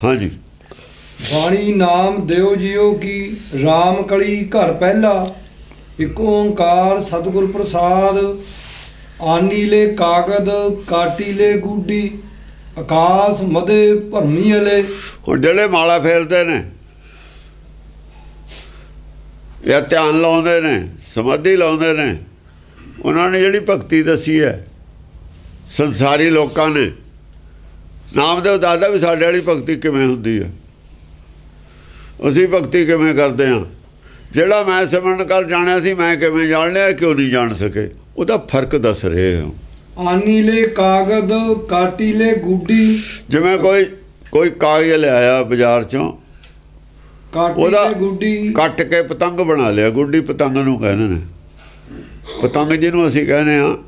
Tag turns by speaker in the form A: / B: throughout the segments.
A: ਹਾਂਜੀ।
B: ਬਾਣੀ ਨਾਮ ਦਿਓ ਜਿਉ ਕੀ RAM ਕਲੀ ਘਰ ਪਹਿਲਾ ਇੱਕ ਓੰਕਾਰ ਸਤਿਗੁਰ ਪ੍ਰਸਾਦ ਆਨੀਲੇ ਕਾਗਦ ਕਾਟੀਲੇ ਗੂਡੀ ਆਕਾਸ ਮਦੇ ਭਰਮੀ ਅਲੇ।
A: ਹੁਣ ਜਿਹੜੇ ਮਾਲਾ ਫੇਰਦੇ ਨੇ ਜਾਂ ਧਿਆਨ ਲਾਉਂਦੇ ਨੇ ਸਮਾਧੀ ਲਾਉਂਦੇ ਨੇ ਉਹਨਾਂ ਨੇ ਜਿਹੜੀ ਭਗਤੀ ਦੱਸੀ ਹੈ ਸੰਸਾਰੀ ਲੋਕਾਂ ਨੇ ਨਾਮਦੇਵ ਦਾਦਾ ਵੀ ਸਾਡੇ ਵਾਲੀ ਭਗਤੀ ਕਿਵੇਂ ਹੁੰਦੀ ਹੈ। ਅਸੀਂ ਭਗਤੀ ਕਿਵੇਂ ਕਰਦੇ ਹਾਂ? ਜਿਹੜਾ ਮੈਂ ਸਿਮਰਨ ਕਰ ਜਾਣਿਆ ਸੀ ਮੈਂ ਕਿਵੇਂ ਜਾਣ ਲਿਆ ਕਿਉਂ ਨਹੀਂ ਜਾਣ ਸਕੇ? ਉਹਦਾ ਫ਼ਰਕ ਦੱਸ ਰਹੇ ਹਾਂ।
B: ਆਨੀਲੇ ਕਾਗਦ ਕਾਟੀਲੇ ਗੂਡੀ।
A: ਜਿਵੇਂ ਕੋਈ ਕੋਈ ਕਾਗਜ਼ ਲਿਆਇਆ ਬਾਜ਼ਾਰ ਚੋਂ
B: ਕਾਟੀਲੇ ਗੂਡੀ।
A: ਕੱਟ ਕੇ ਪਤੰਗ ਬਣਾ ਲਿਆ। ਗੁੱਡੀ ਪਤੰਗ ਨੂੰ ਕਹਿੰਦੇ ਨੇ। ਪਤੰਗ ਜਿਹਨੂੰ ਅਸੀਂ ਕਹਿੰਦੇ ਆ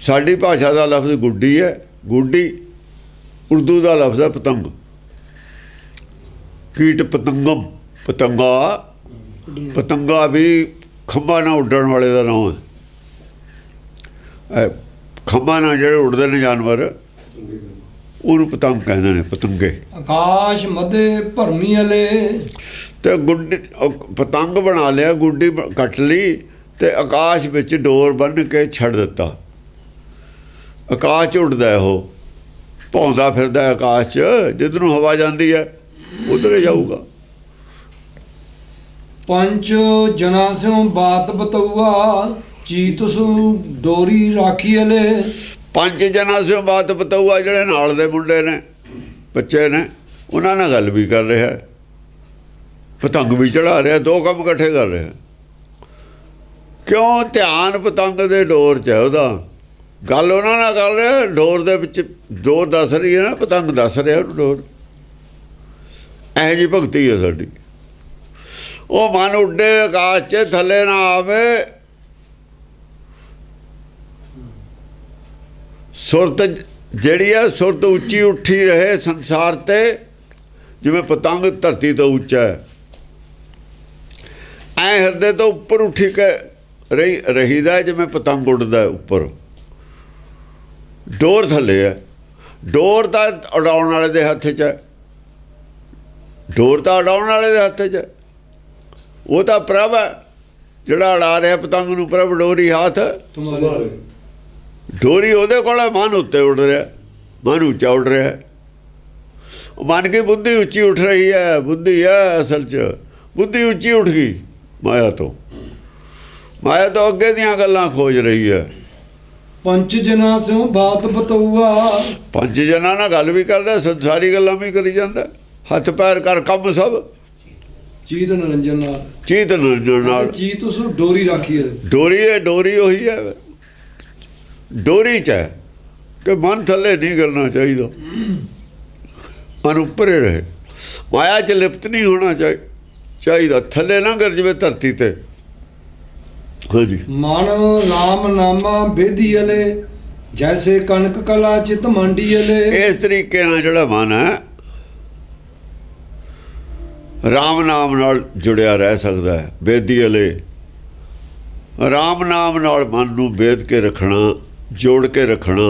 A: ਸਾਡੀ ਭਾਸ਼ਾ ਦਾ ਲਫ਼ਜ਼ ਗੁੱਡੀ ਹੈ। ਗੁੱਡੀ ਉਰਦੂ ਦਾ ਲਫ਼ਜ਼ ਹੈ ਪਤੰਗ। ਕੀਟ ਪਤੰਗਮ ਪਤੰਗਾ। ਪਤੰਗਾ ਵੀ ਖੰਭਾ ਨਾਲ ਉੱਡਣ ਵਾਲੇ ਦਾ ਨਾਮ ਹੈ। ਖੰਭਾ ਨਾਲ ਜਿਹੜੇ ਉੱਡਦੇ ਨੇ ਜਾਨਵਰ ਉਹਨੂੰ ਪਤੰਗ ਕਹਿੰਦੇ ਨੇ ਪਤੰਗੇ।
B: ਆਕਾਸ਼ ਮਦੇ ਭਰਮੀ ਅਲੇ।
A: ਤੇ ਗੁੱਡੀ ਪਤੰਗ ਬਣਾ ਲਿਆ ਗੁੱਡੀ ਕੱਟ ਲਈ ਤੇ ਆਕਾਸ਼ ਵਿੱਚ ਡੋਰ ਬੰਨ ਕੇ ਛੱਡ ਦਿੱਤਾ। ਆਕਾਸ਼ 'ਚ ਉੱਡਦਾ ਉਹ। ਭੌਂਦਾ ਫਿਰਦਾ ਆਕਾਸ਼ 'ਚ ਜਿੱਧਰ ਨੂੰ ਹਵਾ ਜਾਂਦੀ ਹੈ ਉਧਰ ਹੀ ਜਾਊਗਾ।
B: ਪੰਜ ਜਨਾ ਸਿਓ ਬਾਤ ਬਤਉਆ ਚੀਤ ਸੁ ਡੋਰੀ ਰਾਖੀ ਅਲੇ।
A: ਪੰਜ ਜਨਾਂ ਸਿਓ ਬਾਤ ਬਤਾਊਆ ਜਿਹੜੇ ਨਾਲ ਦੇ ਮੁੰਡੇ ਨੇ ਬੱਚੇ ਨੇ ਉਹਨਾਂ ਨਾਲ ਗੱਲ ਵੀ ਕਰ ਰਿਹਾ ਪਤੰਗ ਵੀ ਚੜਾ ਰਿਹਾ ਦੋ ਕੰਮ ਇਕੱਠੇ ਕਰ ਰਿਹਾ ਕਿਉਂ ਧਿਆਨ ਪਤੰਗ ਦੇ ਡੋਰ 'ਚ ਹੈ ਉਹਦਾ? ਗੱਲ ਉਹਨਾਂ ਨਾਲ ਕਰ ਰਿਹਾ, ਡੋਰ ਦੇ ਵਿੱਚ ਡੋਰ ਦੱਸ ਰਹੀ ਹੈ ਨਾ, ਪਤੰਗ ਦੱਸ ਰਿਹਾ ਉਹਨੂੰ ਡੋਰ। ਇਹ ਜੀ ਭਗਤੀ ਹੈ ਸਾਡੀ। ਉਹ ਮਨ ਉੱਡੇ, ਆਕਾਸ਼ 'ਚ ਥੱਲੇ ਨਾ ਆਵੇ। ਸੁਰਤ ਜਿਹੜੀ ਆ ਸੁਰਤ ਉੱਚੀ ਉੱਠੀ ਰਹੇ ਸੰਸਾਰ ਤੇ, ਜਿਵੇਂ ਪਤੰਗ ਧਰਤੀ ਤੋਂ ਉੱਚਾ ਹੈ। ਐ ਹਿਰਦੇ ਤੋਂ ਉੱਪਰ ਉੱਠੀ ਕੇ ਰਹੀ ਰਹੀਦਾ ਜਿਵੇਂ ਪਤੰਗ ਉੱਡਦਾ ਉੱਪਰ। ਡੋਰ ਥੱਲੇ ਹੈ। ਡੋਰ ਤਾਂ ਉਡਾਉਣ ਵਾਲੇ ਦੇ ਹੱਥ 'ਚ ਹੈ। ਡੋਰ ਤਾਂ ਉਡਾਉਣ ਵਾਲੇ ਦੇ ਹੱਥ 'ਚ ਹੈ। ਉਹ ਤਾਂ ਪ੍ਰਭ ਹੈ। ਜਿਹੜਾ ਉਡਾ ਰਿਹਾ ਪਤੰਗ ਨੂੰ ਪ੍ਰਭ ਡੋਰੀ ਹੱਥ। ਡੋਰੀ ਉਹਦੇ ਕੋਲ ਹੈ। ਮਨ ਉੱਤੇ ਉੱਡ ਰਿਹਾ। ਮਨ ਉੱਚਾ ਉੱਡ ਰਿਹਾ। ਉਹ ਮਨ ਕੀ ਬੁੱਧੀ ਉੱਚੀ ਉੱਠ ਰਹੀ ਹੈ। ਬੁੱਧੀ ਹੈ ਅਸਲ 'ਚ। ਬੁੱਧੀ ਉੱਚੀ ਉੱਠ ਗਈ ਮਾਇਆ ਤੋਂ। ਮਾਇਆ ਤੋਂ ਅੱਗੇ ਦੀਆਂ ਗੱਲਾਂ ਖੋਜ ਰਹੀ ਹੈ।
B: ਪੰਜ ਜਨਾ ਸਿਓ ਬਾਤ ਬਤਉਆ
A: ਪੰਜ ਜਨਾਂ ਨਾਲ ਗੱਲ ਵੀ ਕਰਦਾ ਸੰਸਾਰੀ ਗੱਲਾਂ ਵੀ ਕਰੀ ਜਾਂਦਾ। ਹੱਥ ਪੈਰ ਕਰ ਕੰਮ ਸਭ।
B: ਚੀਤ ਨਰੰਜਨ ਨਾਲ।
A: ਚੀਤ ਨਰਜਣ ਨਾਲ।
B: ਚੀਤ ਸੁ ਡੋਰੀ ਰਾਖੀ ਅਲੇ
A: ਡੋਰੀ ਹੈ ਡੋਰੀ ਉਹੀ ਹੈ। ਡੋਰੀ ਚ ਹੈ ਕਿ ਮਨ ਥੱਲੇ ਨਹੀਂ ਕਰਨਾ ਚਾਹੀਦਾ। ਮਨ ਉੱਪਰ ਹੀ ਰਹੇ। ਮਾਇਆ ਚ ਲਿਪਤ ਨਹੀਂ ਹੋਣਾ ਚਾਹੀ- ਚਾਹੀਦਾ। ਥੱਲੇ ਨਾ ਕਰ ਜਵੇ ਧਰਤੀ ਤੇ। ਹਾਂਜੀ
B: ਮਨ ਨਾਮ ਨਾਮਾ ਬੇਦੀ ਅਲੇ ਜੈਸੇ ਕਣਕ ਕਲਾ ਚਿਤ ਮੰਡੀ ਅਲੇ।
A: ਇਸ ਤਰੀਕੇ ਨਾਲ ਜਿਹੜਾ ਮਨ ਹੈ RAM ਨਾਮ ਨਾਲ ਜੁੜਿਆ ਰਹਿ ਸਕਦਾ ਹੈ ਬੇਦੀ ਅਲੇ। RAM ਨਾਮ ਨਾਲ ਮਨ ਨੂੰ ਵੇਦ ਕੇ ਰੱਖਣਾ ਜੋੜ ਕੇ ਰੱਖਣਾ।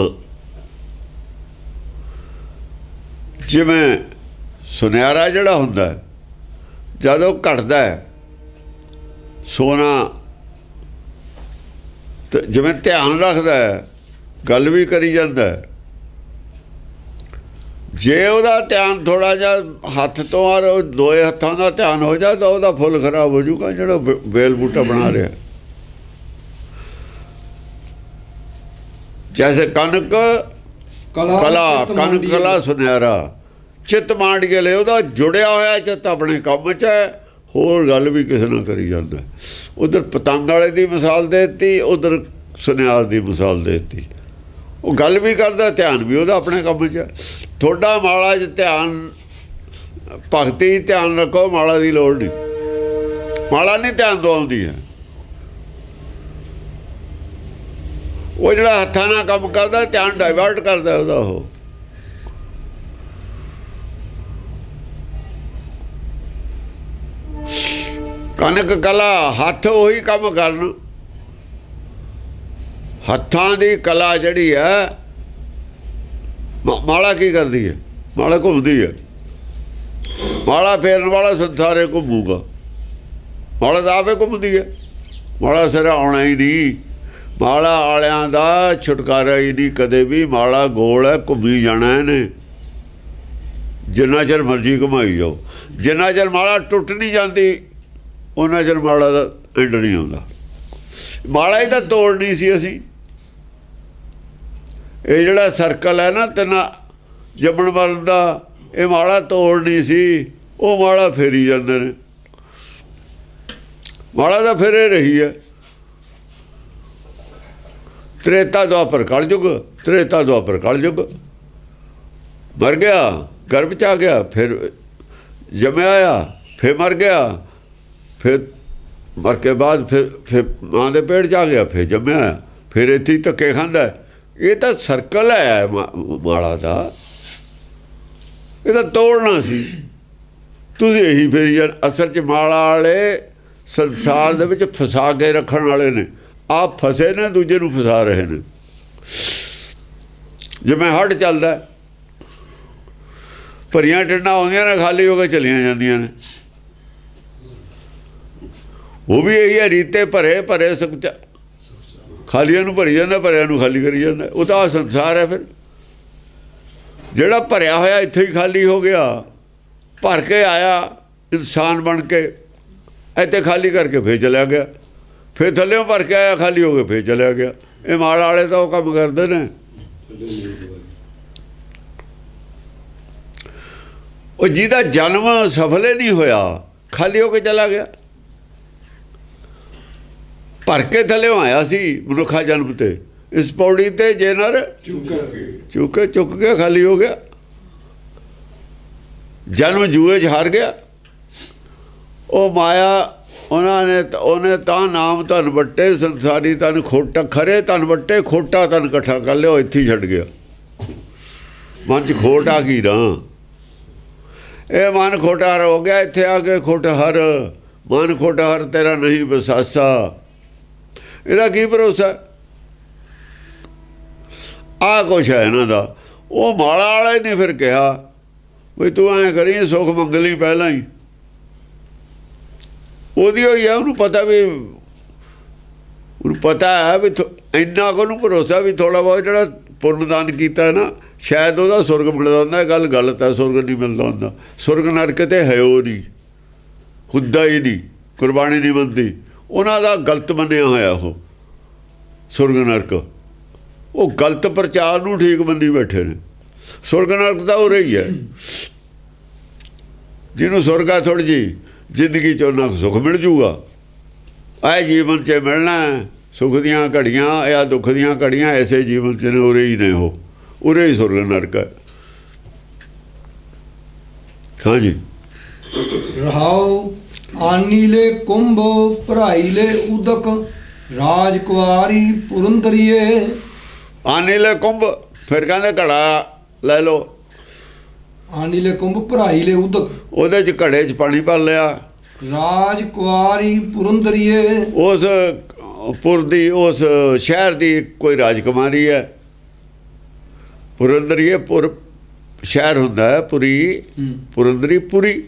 A: ਜਿਵੇਂ ਸੁਨਿਆਰਾ ਜਿਹੜਾ ਹੁੰਦਾ ਜਦੋਂ ਘਟਦਾ ਹੈ ਸੋਨਾ ਜਿਵੇਂ ਧਿਆਨ ਰੱਖਦਾ ਹੈ ਗੱਲ ਵੀ ਕਰੀ ਜਾਂਦਾ ਹੈ। ਜੇ ਉਹਦਾ ਧਿਆਨ ਥੋੜਾ ਜਿਹਾ ਹੱਥ ਤੋਂ ਔਰ ਉਹ ਦੋਏ ਹੱਥਾਂ ਦਾ ਧਿਆਨ ਹੋ ਜਾ ਤਾਂ ਉਹਦਾ ਫੁੱਲ ਖਰਾਬ ਹੋ ਜਾਊਗਾ ਜਿਹੜਾ ਬੇਲ ਬੂਟਾ ਬਣਾ ਰਿਹਾ। ਜੈਸੇ ਕਨਕ
B: ਕਲਾ
A: ਕਨਕ ਕਲਾ। ਸੁਨਿਆਰਾ ਚਿੱਤ ਮਾਂਡ ਕੇ ਲੈ ਉਹਦਾ ਜੁੜਿਆ ਹੋਇਆ ਚਿੱਤ ਆਪਣੇ ਕੰਮ 'ਚ ਹੈ। ਹੋਰ ਗੱਲ ਵੀ ਕਿਸੇ ਨਾਲ ਕਰੀ ਜਾਂਦਾ। ਉਧਰ ਪਤੰਗ ਵਾਲੇ ਦੀ ਮਿਸਾਲ ਦੇ ਦਿੱਤੀ, ਉਧਰ ਸੁਨਿਆਰ ਦੀ ਮਿਸਾਲ ਦੇ ਦਿੱਤੀ। ਉਹ ਗੱਲ ਵੀ ਕਰਦਾ, ਧਿਆਨ ਵੀ ਉਹਦਾ ਆਪਣੇ ਕੰਮ 'ਚ। ਹੈ। ਤੁਹਾਡਾ ਮਾਲਾ 'ਚ ਧਿਆਨ, ਭਗਤੀ ਧਿਆਨ ਰੱਖੋ, ਮਾਲਾ ਦੀ ਲੋੜ ਨਹੀਂ। ਮਾਲਾ ਨਹੀਂ ਧਿਆਨ ਦਵਾਉਂਦੀ ਹੈ। ਉਹ ਜਿਹੜਾ ਹੱਥਾਂ ਨਾਲ ਕੰਮ ਕਰਦਾ, ਧਿਆਨ ਡਾਇਵਰਟ ਕਰਦਾ ਉਹਦਾ ਉਹ। ਕਨਕ ਕਲਾ ਹੱਥ ਉਹੀ ਕੰਮ ਕਰਨ। ਹੱਥਾਂ ਦੀ ਕਲਾ ਜਿਹੜੀ ਹੈ ਮਾਲਾ ਕੀ ਕਰਦੀ ਹੈ? ਮਾਲਾ ਘੁੰਮਦੀ ਹੈ। ਮਾਲਾ ਫੇਰਨ ਵਾਲਾ ਸੰਸਾਰੇ ਘੁੰਮੂਗਾ। ਮਾਲਾ ਤਾਂ ਆਪੇ ਘੁੰਮਦੀ ਹੈ। ਮਾਲਾ ਸਿਰ ਆਉਣਾ ਹੀ ਨਹੀਂ। ਮਾਲਾ ਵਾਲਿਆਂ ਦਾ ਛੁਟਕਾਰਾ ਹੀ ਨਹੀਂ। ਕਦੇ ਵੀ ਮਾਲਾ ਗੋਲ ਹੈ, ਘੁੰਮੀ ਜਾਣਾ ਇਹਨੇ। ਜਿੰਨਾ ਚਿਰ ਮਰਜ਼ੀ ਘੁਮਾਈ ਜਾਓ। ਜਿੰਨਾ ਚਿਰ ਮਾਲਾ ਟੁੱਟ ਨਹੀਂ ਜਾਂਦੀ, ਉਹਨਾਂ ਚਿਰ ਮਾਲਾ ਦਾ ਐਂਡ ਨਹੀਂ ਆਉਂਦਾ। ਮਾਲਾ ਹੀ ਤਾਂ ਨਹੀਂ ਸੀ ਅਸੀਂ। ਇਹ ਜਿਹੜਾ ਸਰਕਲ ਹੈ ਨਾ, ਤਿੰਨਾ ਜੰਮਣ ਮਰਨ ਦਾ, ਇਹ ਮਾਲਾ ਤੋੜ ਨਹੀਂ ਸੀ, ਉਹ ਮਾਲਾ ਫੇਰੀ ਜਾਂਦੇ ਨੇ। ਮਾਲਾ ਤਾਂ ਫੇਰੇ ਰਹੀ ਹੈ। ਤ੍ਰੇਤਾ ਦੁਆਪਰ ਕਲਯੁਗ, ਤ੍ਰੇਤਾ ਦੁਆਪਰ ਕਲਯੁਗ। ਮਰ ਗਿਆ। ਗਰਭ ਚ ਆ ਗਿਆ, ਫਿਰ ਜੰਮਿਆ ਆ, ਫਿਰ ਮਰ ਗਿਆ, ਫਿਰ ਮਰ ਕੇ ਬਾਅਦ ਫਿਰ ਫਿਰ ਮਾਂ ਦੇ ਪੇਟ ਚ ਆ ਗਿਆ, ਫਿਰ ਜੰਮਿਆ ਫਿਰ ਇੱਥੇ ਹੀ ਧੱਕੇ ਖਾਂਦਾ ਇਹ ਤਾਂ ਸਰਕਲ ਹੈ ਮਾਲਾ ਦਾ। ਇਹ ਤਾਂ ਤੋੜਨਾ ਸੀ। ਤੁਸੀਂ ਇਹੀ ਫੇਰੀ ਜਾਂ ਅਸਲ ਚ ਮਾਲਾ ਵਾਲੇ ਸੰਸਾਰ ਦੇ ਵਿੱਚ ਫਸਾ ਕੇ ਰੱਖਣ ਵਾਲੇ ਨੇ। ਆਪ ਫਸੇ ਨੇ, ਦੂਜੇ ਨੂੰ ਫਸਾ ਰਹੇ ਨੇ। ਜਿਵੇਂ ਹੱਡ ਚੱਲਦਾ ਭਰੀਆਂ ਟਿੰਡਾਂ ਆਉਂਦੀਆਂ ਨੇ, ਖਾਲੀ ਹੋ ਕੇ ਚਲੀਆਂ ਜਾਂਦੀਆਂ ਨੇ। ਉਹ ਵੀ ਇਹੀ ਹੈ ਰੀਤੇ ਭਰੇ ਭਰੇ ਸੁਖ ਖਾਲੀਆਂ ਨੂੰ ਭਰੀ ਜਾਂਦਾ, ਭਰਿਆਂ ਨੂੰ ਖਾਲੀ ਕਰੀ ਜਾਂਦਾ। ਉਹ ਤਾਂ ਸੰਸਾਰ ਹੈ ਫਿਰ। ਜਿਹੜਾ ਭਰਿਆ ਹੋਇਆ ਇੱਥੇ ਹੀ ਖਾਲੀ ਹੋ ਗਿਆ, ਭਰ ਕੇ ਆਇਆ, ਇਨਸਾਨ ਬਣ ਕੇ, ਇੱਥੇ ਖਾਲੀ ਕਰਕੇ ਫੇਰ ਚਲਿਆ ਗਿਆ। ਫੇਰ ਥੱਲੇੋਂ ਭਰ ਕੇ ਆਇਆ, ਖਾਲੀ ਹੋ ਕੇ ਫੇਰ ਚਲਿਆ ਗਿਆ। ਇਹ ਮਾਲ ਵਾਲੇ ਤਾਂ ਉਹ ਕੰਮ ਕਰਦੇ ਨੇ। ਉਹ ਜਿਹਦਾ ਜਨਮ ਸਫਲੇ ਹੀ ਨਹੀਂ ਹੋਇਆ, ਖਾਲੀ ਹੋ ਕੇ ਚਲਾ ਗਿਆ। ਭਰ ਕੇ ਥੱਲੇੋਂ ਆਇਆ ਸੀ ਮਨੁੱਖਾ ਜਨਮ ਤੇ। ਇਸ ਪੌੜੀ ਤੇ ਜੇ ਨਰ
B: ਚੁੱਕ ਕੇ
A: ਚੁੱਕ ਕੇ ਖਾਲੀ ਹੋ ਗਿਆ। ਜਨਮ ਜੂਏ 'ਚ ਹਾਰ ਗਿਆ। ਉਹ ਮਾਇਆ, ਉਹਨਾਂ ਨੇ ਉਹਨੇ ਤਾਂ ਨਾਮ ਧਨ ਵੱਟੇ, ਸੰਸਾਰੀ ਤਨ ਖੋਟਾ ਖਰੇ ਧਨ ਵੱਟੇ, ਖੋਟਾ ਤਨ ਇਕੱਠਾ ਕਰ ਲਿਓ ਇੱਥੇ ਛੱਡ ਗਿਆ। ਮਨ 'ਚ ਖੋਟ ਆ ਗਈ ਨਾ। ਇਹ ਮਨ ਖੋਟਾ ਹੋ ਗਿਆ, ਇੱਥੇ ਆ ਕੇ ਖੋਟ ਹਰ ਮਨ ਖੋਟਾ ਹਰ ਤੇਰਾ ਨਹੀਂ ਬਸਾਸਾ ਇਹਦਾ ਕੀ ਭਰੋਸਾ? ਆ ਕੁਛ ਹੈ ਇਹਨਾਂ ਦਾ। ਉਹ ਮਾਲਾ ਵਾਲੇ ਨੇ ਫਿਰ ਕਿਹਾ, ਵੀ ਤੂੰ ਐਂ ਕਰੀ, ਸੁਖ ਮੰਗਲੀ ਪਹਿਲਾਂ ਹੀ। ਉਹਦੀ ਹੋਈ ਆ, ਉਹਨੂੰ ਪਤਾ ਵੀ, ਉਹਨੂੰ ਪਤਾ ਹੈ ਵੀ ਥੋ- ਇੰਨਾ ਕੋ ਨੂੰ ਭਰੋਸਾ ਵੀ ਥੋੜਾ ਬਹੁਤ ਜਿਹੜਾ ਪੁੰਨ ਦਾਨ ਕੀਤਾ ਨਾ ਸ਼ਾਇਦ ਉਹਦਾ ਸੁਰਗ ਮਿਲਦਾ ਹੁੰਦਾ ਇਹ ਗੱਲ ਗਲਤ ਹੈ ਸੁਰਗ ਨਹੀਂ ਮਿਲਦਾ ਹੁੰਦਾ। ਸੁਰਗ ਨਰਕ ਤੇ ਹੈ ਉਹ ਨਹੀਂ ਹੁੰਦਾ ਹੀ ਨਹੀਂ ਕੁਰਬਾਨੀ ਨਹੀਂ ਬੰਦੀ ਉਹਨਾਂ ਦਾ ਗਲਤ ਮੰਨਿਆ ਹੋਇਆ ਉਹ ਸੁਰਗ ਨਰਕ। ਉਹ ਗਲਤ ਪ੍ਰਚਾਰ ਨੂੰ ਠੀਕ ਮੰਨੀ ਬੈਠੇ ਨੇ। ਸੁਰਗ ਨਰਕ ਤਾਂ ਹੋ ਰਹੀ ਹੈ। ਜਿਹਨੂੰ ਸੁਰਗਾ ਥੋੜੀ ਜੀ ਜ਼ਿੰਦਗੀ ਚ ਉਹਨਾਂ ਨੂੰ ਸੁੱਖ ਮਿਲ ਜੂਗਾ। ਆਏ ਜੀਵਨ 'ਚ ਮਿਲਣਾ ਹੈ, ਸੁੱਖ ਦੀਆਂ ਘੜੀਆਂ ਜਾਂ ਦੁੱਖ ਦੀਆਂ ਘੜੀਆਂ ਐਸੇ ਜੀਵਨ 'ਚ ਨੇ ਉਰੇ ਹੀ ਨੇ ਉਹ। ਉਰੇ ਹੀ ਸੁਰਗ ਨਰਕ। ਹੈ ਹਾਂਜੀ
B: ਰਹਾਉ ਆਨੀਲੇ ਕੁੰਭ ਭਰਾਈਲੇ ਉਦਕ ਰਾਜ ਕੁਆਰੀ ਪੁਰੰਦਰੀਏ।
A: ਆਨੇਲੇ ਕੁੰਭ ਫਿਰ ਕਹਿੰਦੇ ਘੜਾ ਲੈ ਲਓ।
B: ਆਨੀਲੇ ਕੁੰਭ ਭਰਾਈਲੇ ਉਦਕ।
A: ਉਹਦੇ 'ਚ ਘੜੇ 'ਚ ਪਾਣੀ ਭਰ ਲਿਆ।
B: ਰਾਜ ਕੁਆਰੀ ਪੁਰੰਦਰੀਏ।
A: ਉਸ ਪੁਰ ਦੀ ਉਸ ਸ਼ਹਿਰ ਦੀ ਕੋਈ ਰਾਜਕੁਮਾਰੀ ਹੈ। ਪੁਰੰਦਰੀਏ ਪੁਰ ਸ਼ਹਿਰ ਹੁੰਦਾ ਹੈ ਪੁਰੀ
B: ਹੂੰ,
A: ਪੁਰੰਦਰੀ ਪੁਰੀ।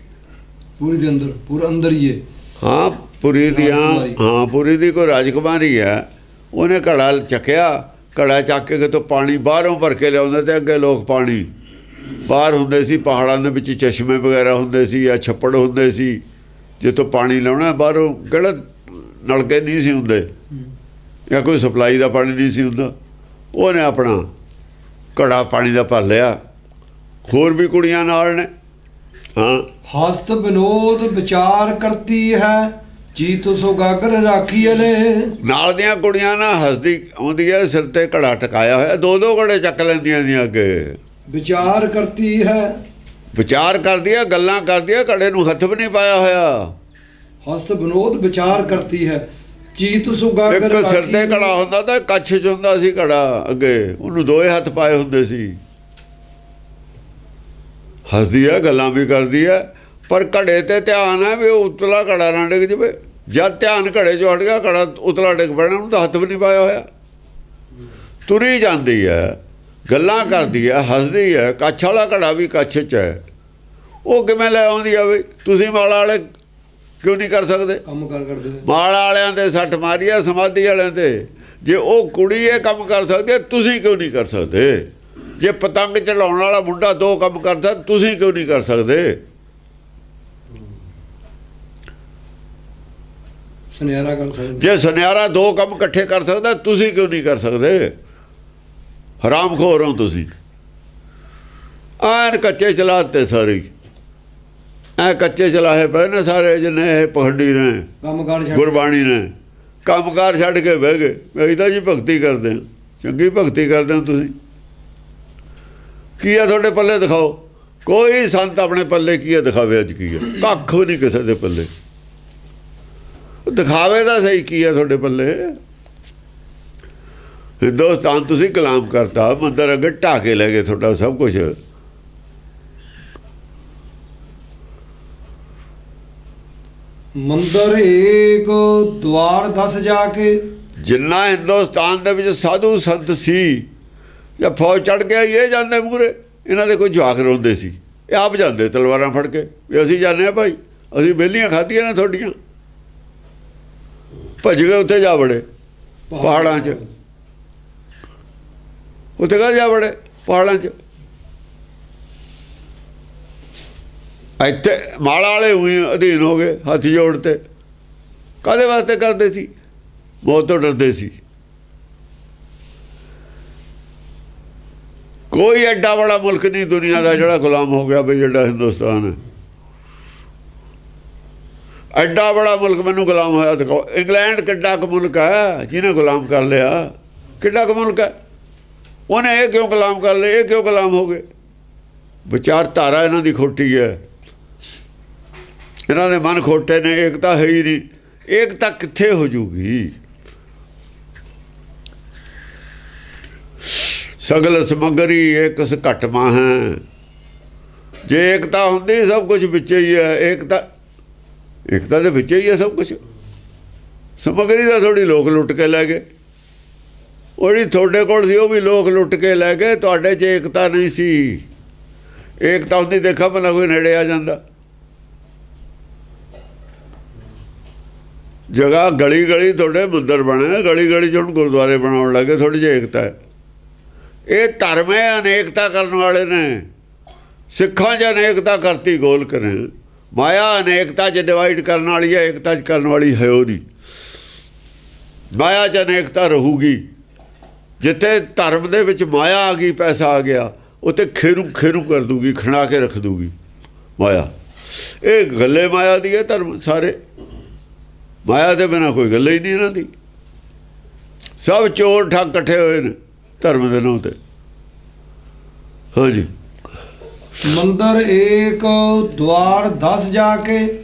B: ਪੂਰੀ ਦੇ ਅੰਦਰ ਪੂਰ ਅੰਦਰੀਏ
A: ਹਾਂ ਪੁਰੀ ਦੀਆਂ। ਹਾਂ ਪੁਰੀ ਦੀ ਕੋਈ ਰਾਜਕੁਮਾਰੀ ਹੈ। ਉਹਨੇ ਘੜਾ ਚੱਕਿਆ ਘੜਾ ਚੱਕ ਕੇ ਕਿਤੋਂ ਪਾਣੀ ਬਾਹਰੋਂ ਭਰ ਕੇ ਲਿਆਉਂਦੇ ਤੇ ਅੱਗੇ ਲੋਕ ਪਾਣੀ। ਬਾਹਰ ਹੁੰਦੇ ਸੀ ਪਹਾੜਾਂ ਦੇ ਵਿੱਚ ਚਸ਼ਮੇ ਵਗੈਰਾ ਹੁੰਦੇ ਸੀ ਜਾਂ ਛੱਪੜ ਹੁੰਦੇ ਸੀ। ਜਿੱਥੋਂ ਪਾਣੀ ਲਾਉਣਾ ਬਾਹਰੋਂ ਕਿਹੜਾ ਨਲਕੇ ਨਹੀਂ ਸੀ ਹੁੰਦੇ। ਜਾਂ ਕੋਈ ਸਪਲਾਈ ਦਾ ਪਾਣੀ ਨਹੀਂ ਸੀ ਹੁੰਦਾ। ਉਹਨੇ ਆਪਣਾ ਘੜਾ ਪਾਣੀ ਦਾ ਭਰ ਲਿਆ। ਹੋਰ ਵੀ ਕੁੜੀਆਂ ਨਾਲ ਨੇ। ਹਾਂ।
B: ਹਸਤ ਵਿਨੋਦ ਵਿਚਾਰ ਕਰਤੀ ਹੈ। ਜੀਤ ਸੁਗਾਗਰ ਰਾਖੀਲੇ
A: ਨਾਲ ਦੀਆਂ ਕੁੜੀਆਂ ਨਾ ਹੱਸਦੀ ਆਉਂਦੀ ਹੈ ਸਿਰ ਤੇ ਘੜਾ ਟਕਾਇਆ ਹੋਇਆ। ਦੋ ਦੋ ਘੜੇ ਚੱਕ ਲੈਂਦੀਆਂ ਦੀਆਂ ਅੱਗੇ।
B: ਵਿਚਾਰ ਕਰਤੀ ਹੈ।
A: ਵਿਚਾਰ ਕਰਦੀ ਹੈ ਗੱਲਾਂ ਕਰਦੀ ਹੈ ਘੜੇ ਨੂੰ ਹੱਥ ਵੀ ਨਹੀਂ ਪਾਇਆ ਹੋਇਆ।
B: ਹਸਤ ਵਿਨੋਦ ਵਿਚਾਰ ਕਰਤੀ ਹੈ। ਜੀਤ ਸੁਗਾਗਰ
A: ਇੱਕ ਸਿਰ ਤੇ। ਘੜਾ ਹੁੰਦਾ ਤਾਂ ਕੱਛ ਚ ਹੁੰਦਾ ਸੀ ਘੜਾ ਅੱਗੇ। ਉਹਨੂੰ ਦੋਏ ਹੱਥ ਪਾਏ ਹੁੰਦੇ ਸੀ। ਹੱਸਦੀ ਹੈ ਗੱਲਾਂ ਵੀ ਕਰਦੀ ਹੈ ਪਰ ਘੜੇ ਤੇ ਧਿਆਨ ਹੈ ਵੀ ਉਤਲਾ ਘੜਾ ਨਾ ਡਿੱਗ ਜਵੇ। ਜਦ ਧਿਆਨ ਘੜੇ ਚੋਂ ਹਟ ਗਿਆ ਘੜਾ ਉਤਲਾ ਡਿੱਗ ਪੈਣਾ ਉਹਨੂੰ ਤਾਂ ਹੱਥ ਵੀ ਨਹੀਂ ਪਾਇਆ ਹੋਇਆ। ਤੁਰੀ ਜਾਂਦੀ ਹੈ ਗੱਲਾਂ ਕਰਦੀ ਹੈ ਹੱਸਦੀ ਹੈ ਕੱਛ ਵਾਲਾ ਘੜਾ ਵੀ ਕੱਛ 'ਚ ਹੈ। ਉਹ ਕਿਵੇਂ ਲੈ ਆਉਂਦੀ ਆ ਬਈ? ਤੁਸੀਂ ਮਾਲਾ ਵਾਲੇ ਕਿਉਂ ਨਹੀਂ ਕਰ ਸਕਦੇ?
B: ਕੰਮ ਕਰ ਕਰਦੇ।
A: ਮਾਲ ਵਾਲਿਆਂ ਦੇ ਸੱਟ ਮਾਰੀ ਆ ਸਮਾਧੀ ਵਾਲਿਆਂ ਤੇ ਜੇ ਉਹ ਕੁੜੀ ਇਹ ਕੰਮ ਕਰ ਸਕਦੀ ਹੈ, ਤੁਸੀਂ ਕਿਉਂ ਨਹੀਂ ਕਰ ਸਕਦੇ? ਜੇ ਪਤੰਗ ਚੜਾਉਣ ਵਾਲਾ ਮੁੰਡਾ ਦੋ ਕੰਮ ਕਰਦਾ ਤੁਸੀਂ ਕਿਉਂ ਨਹੀਂ ਕਰ ਸਕਦੇ?
B: ਸੁਨਿਆਰਾ ਕਰ ਸਕਦੇ।
A: ਜੇ ਸੁਨਿਆਰਾ ਦੋ ਕੰਮ ਇਕੱਠੇ ਕਰ ਸਕਦਾ ਤੁਸੀਂ ਕਿਉਂ ਨਹੀਂ ਕਰ ਸਕਦੇ? ਹਰਾਮਖੋਰ ਹੋ ਤੁਸੀਂ। ਆਨ ਕੱਚੇ ਚਲਾਤੇ ਸਾਰੇ। ਐ ਕੱਚੇ ਚਲਾਏ ਪਏ ਨੇ ਸਾਰੇ ਜਿੰਨੇ ਇਹ ਪਖੰਡੀ ਨੇ
B: ਕੰਮ ਕਾਰ ਛੱਡ
A: ਗੁਰਬਾਣੀ ਨੇ। ਕੰਮਕਾਰ ਛੱਡ ਕੇ ਬਹਿ ਗਏ। ਅਸੀਂ ਤਾਂ ਜੀ ਭਗਤੀ ਕਰਦੇ ਹਾਂ। ਚੰਗੀ ਭਗਤੀ ਕਰਦੇ ਹੋ ਤੁਸੀਂ। ਕੀ ਆ ਤੁਹਾਡੇ ਪੱਲੇ ਦਿਖਾਓ? ਕੋਈ ਸੰਤ ਆਪਣੇ ਪੱਲੇ ਕੀ ਆ ਦਿਖਾਵੇ ਅੱਜ ਕੀ ਆ? ਕੱਖ ਵੀ ਨਹੀਂ ਕਿਸੇ ਦੇ ਪੱਲੇ। ਦਿਖਾਵੇ ਦਾ ਸਹੀ ਕੀ ਆ ਤੁਹਾਡੇ ਪੱਲੇ? ਹਿੰਦੁਸਤਾਨ ਤੁਸੀਂ ਕਲਾਮ ਕਰਤਾ ਮੰਦਰ ਅੱਗੇ ਢਾ ਕੇ ਲੈ ਗਏ ਤੁਹਾਡਾ ਸਭ ਕੁਝ
B: ਮੰਦਰ ਏਕ ਦਵਾਰ ਦਸ ਜਾ ਕੇ।
A: ਜਿੰਨਾ ਹਿੰਦੁਸਤਾਨ ਦੇ ਵਿੱਚ ਸਾਧੂ ਸੰਤ ਸੀ ਜਾਂ ਫੌਜ ਚੜ ਗਿਆ ਇਹ ਜਾਂਦੇ ਮੂਰੇ ਇਹਨਾਂ ਦੇ ਕੋਈ ਜਵਾਕ ਰੋਂਦੇ ਸੀ। ਇਹ ਆਪ ਜਾਂਦੇ ਤਲਵਾਰਾਂ ਫੜ ਕੇ। ਵੀ ਅਸੀਂ ਜਾਂਦੇ ਆ ਭਾਈ ਅਸੀਂ ਬੇਲੀਆਂ ਖਾਧੀਆਂ ਨੇ ਤੁਹਾਡੀਆਂ। ਭੱਜ ਗਏ ਉੱਥੇ ਜਾ ਵੜੇ ਪਹਾੜਾਂ 'ਚ। ਉੱਥੇ ਕਾ ਜਾ ਵੜੇ? ਪਹਾੜਾਂ 'ਚ। ਇੱਥੇ ਮਾਲਾ ਵਾਲੇ ਹੋਏ ਅਧੀਨ ਹੋ ਗਏ ਹੱਥ ਜੋੜ ਤੇ। ਕਾਦੇ ਵਾਸਤੇ ਕਰਦੇ ਸੀ? ਮੌਤ ਤੋਂ ਡਰਦੇ ਸੀ। ਕੋਈ ਐਡਾ ਬੜਾ ਮੁਲਕ ਨਹੀਂ ਦੁਨੀਆ ਦਾ ਜਿਹੜਾ ਗੁਲਾਮ ਹੋ ਗਿਆ ਬਈ ਜਿਹੜਾ ਹਿੰਦੁਸਤਾਨ ਹੈ। ਐਡਾ ਬੜਾ ਮੁਲਕ ਮੈਨੂੰ ਗੁਲਾਮ ਹੋਇਆ ਦਿਖਾਓ। ਇੰਗਲੈਂਡ ਕਿੱਡਾ ਕੁ ਮੁਲਕ ਹੈ ਜਿਹਨੇ ਗੁਲਾਮ ਕਰ ਲਿਆ। ਕਿੱਡਾ ਕੁ ਮੁਲਕ ਹੈ? ਉਹਨੇ ਇਹ ਕਿਉਂ ਗੁਲਾਮ ਕਰ ਲਏ? ਇਹ ਕਿਉਂ ਗੁਲਾਮ ਹੋ ਗਏ? ਵਿਚਾਰਧਾਰਾ ਇਹਨਾਂ ਦੀ ਖੋਟੀ ਹੈ। ਇਹਨਾਂ ਦੇ ਮਨ ਖੋਟੇ ਨੇ ਏਕਤਾ ਹੈ ਹੀ ਨਹੀਂ। ਏਕਤਾ ਕਿੱਥੇ ਹੋ ਜੂਗੀ? ਸਗਲ ਸਮਗਰੀ ਏਕਸ ਘਟ ਹੈ ਜੇ ਏਕਤਾ ਹੁੰਦੀ, ਸਭ ਕੁਝ ਵਿੱਚ ਹੀ ਹੈ। ਏਕਤਾ ਏਕਤਾ ਦੇ ਵਿੱਚ ਹੀ ਹੈ ਸਭ ਕੁਝ ਸਮਗਰੀ ਦਾ ਥੋੜੀ ਲੋਕ ਲੁੱਟ ਕੇ ਲੈ ਗਏ। ਉਹ ਜਿਹੜੀ ਤੁਹਾਡੇ ਕੋਲ ਸੀ, ਉਹ ਵੀ ਲੋਕ ਲੁੱਟ ਕੇ ਲੈ ਗਏ। ਤੁਹਾਡੇ 'ਚ ਏਕਤਾ ਨਹੀਂ ਸੀ। ਏਕਤਾ ਹੁੰਦੀ ਦੇਖਾ ਭਲਾ ਕੋਈ ਨੇੜੇ ਆ ਜਾਂਦਾ। ਜਗ੍ਹਾ ਗਲੀ ਗਲੀ ਤੁਹਾਡੇ ਮੰਦਰ ਬਣੇ ਗਲੀ ਗਲੀ 'ਚ ਹੁਣ ਗੁਰਦੁਆਰੇ ਬਣਾਉਣ ਲੱਗੇ ਥੋੜੀ ਜਿਹੀ ਏਕਤਾ ਹੈ। ਇਹ ਧਰਮ ਹੈ, ਅਨੇਕਤਾ ਕਰਨ ਵਾਲੇ ਨੇ। ਸਿੱਖਾਂ 'ਚ ਅਨੇਕਤਾ ਕਰਤੀ ਗੋਲ ਕਰੇ ਮਾਇਆ ਅਨੇਕਤਾ 'ਚ ਡਿਵਾਈਡ ਕਰਨ ਵਾਲੀ ਹੈ, ਏਕਤਾ 'ਚ ਕਰਨ ਵਾਲੀ ਹੈ ਉਹ ਨਹੀਂ ਮਾਇਆ 'ਚ ਅਨੇਕਤਾ ਰਹੂਗੀ। ਜਿੱਥੇ ਧਰਮ ਦੇ ਵਿੱਚ ਮਾਇਆ ਆ ਗਈ, ਪੈਸਾ ਆ ਗਿਆ, ਉੱਥੇ ਖੇਰੂ ਖੇਰੂ ਕਰ ਦੂਗੀ, ਖਣਾ ਕੇ ਰੱਖ ਦੂਗੀ ਮਾਇਆ। ਇਹ ਗੱਲੇ ਮਾਇਆ ਦੀ ਹੈ ਧਰਮ ਸਾਰੇ। ਮਾਇਆ ਦੇ ਬਿਨਾ ਕੋਈ ਗੱਲ ਹੀ ਨਹੀਂ ਇਹਨਾਂ ਦੀ। ਸਭ ਚੋਰ ਠੱਗ ਇਕੱਠੇ ਹੋਏ ਨੇ ਧਰਮ ਦੇ ਨਾਂ ਤੇ। ਹਾਂਜੀ।
B: ਮੰਦਰ ਏਕ ਦਵਾਰ ਦਸ ਜਾ ਕੇ